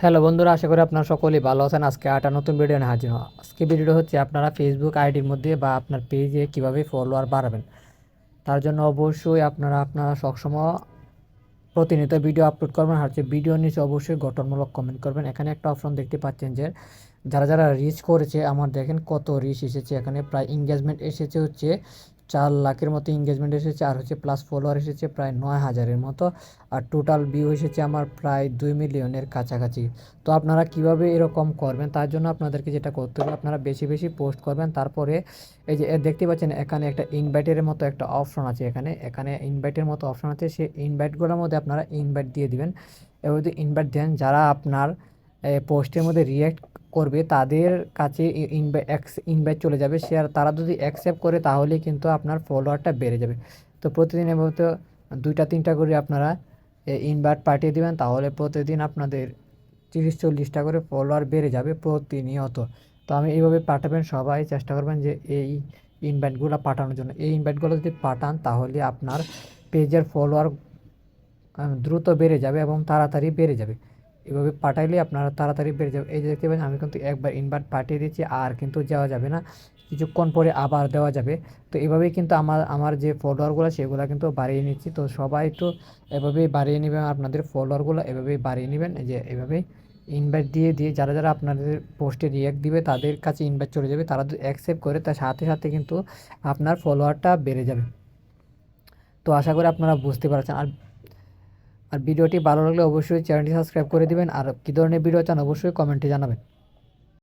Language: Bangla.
হ্যালো বন্ধুরা, আশা করি আপনারা সকলেই ভালো আছেন। আজকে আটা নতুন ভিডিও নিয়ে হাজির আজকে ভিডিওটা হচ্ছে আপনারা ফেসবুক আইডির মধ্যে বা আপনার পেজে কীভাবে ফলোয়ার বাড়াবেন। তার জন্য অবশ্যই আপনারা আপনারা সবসময় প্রতিনিয়ত ভিডিও আপলোড করবেন। আর ভিডিওর নিচে অবশ্যই গঠনমূলক কমেন্ট করবেন। এখানে একটা অপশন দেখতে পাচ্ছেন যে, যারা যারা রিচ করেছে, আমার দেখেন কত রিচ এসেছে। এখানে প্রায় এঙ্গেজমেন্ট এসেছে হচ্ছে চার লাখের মতো এঙ্গেজমেন্ট এসেছে, আর হচ্ছে প্লাস ফলোয়ার এসেছে প্রায় নয় হাজারের মতো, আর টোটাল ভিউ এসেছে আমার প্রায় দুই মিলিয়নের কাছাকাছি। তো আপনারা কীভাবে এরকম করবেন? তার জন্য আপনাদেরকে যেটা করতে হবে, আপনারা বেশি বেশি পোস্ট করবেন, তারপরে এই যে দেখতে পাচ্ছেন এখানে একটা ইনভাইটের মতো একটা অপশন আছে এখানে এখানে ইনভাইটের মতো অপশন আছে, সেই ইনভাইটগুলোর মধ্যে আপনারা ইনভাইট দিয়ে দিবেন। এবার যদি ইনভাইট দেন, যারা আপনার পোস্টের মধ্যে রিয়্যাক্ট করবে, তাদের কাছে ইনভাইট চলে যাবে। আর তারা যদি অ্যাকসেপ্ট করে তাহলে কিন্তু আপনার ফলোয়ারটা বেড়ে যাবে। তো প্রতিদিন এভাবে দুইটা, তিনটা করে আপনারা ইনভাইট পাঠিয়ে দেবেন, তাহলে প্রতিদিন আপনাদের তিরিশ, চল্লিশটা করে ফলোয়ার বেড়ে যাবে প্রতিনিয়ত। তো আমি এইভাবে পাঠাবেন, সবাই চেষ্টা করবেন যে এই ইনভাইটগুলো পাঠানোর জন্য। এই ইনভাইটগুলো যদি পাঠান, তাহলে আপনার পেজের ফলোয়ার দ্রুত বেড়ে যাবে এবং তাড়াতাড়ি বেড়ে যাবে। এভাবে পাঠাইলে আপনারা তাড়াতাড়ি বেড়ে যাবে। এই যে দেখতে পাচ্ছেন, আমি কিন্তু একবার ইনভার্ট পাঠিয়ে দিচ্ছি আর কিন্তু যাওয়া যাবে না। কিছুক্ষণ পরে আবার দেওয়া যাবে। তো এভাবেই কিন্তু আমার আমার যে ফলোয়ারগুলো সেগুলো কিন্তু বাড়িয়ে নিচ্ছি। তো সবাই একটু এভাবেই বাড়িয়ে নেবেন, আপনাদের ফলোয়ারগুলো এভাবেই বাড়িয়ে নেবেন। যে এভাবেই ইনভাইট দিয়ে দিয়ে যারা যারা আপনাদের পোস্টে রিয়াক্ট দিবে, তাদের কাছে ইনভাইট চলে যাবে। তারা অ্যাকসেপ্ট করে, তার সাথে সাথে কিন্তু আপনার ফলোয়ারটা বেড়ে যাবে। তো আশা করি আপনারা বুঝতে পারছেন। আর আর ভিডিওটি ভালো লাগলে অবশ্যই চ্যানেলটি সাবস্ক্রাইব করে দিবেন। আর কী ধরনের ভিডিও চান অবশ্যই কমেন্টে জানাবেন।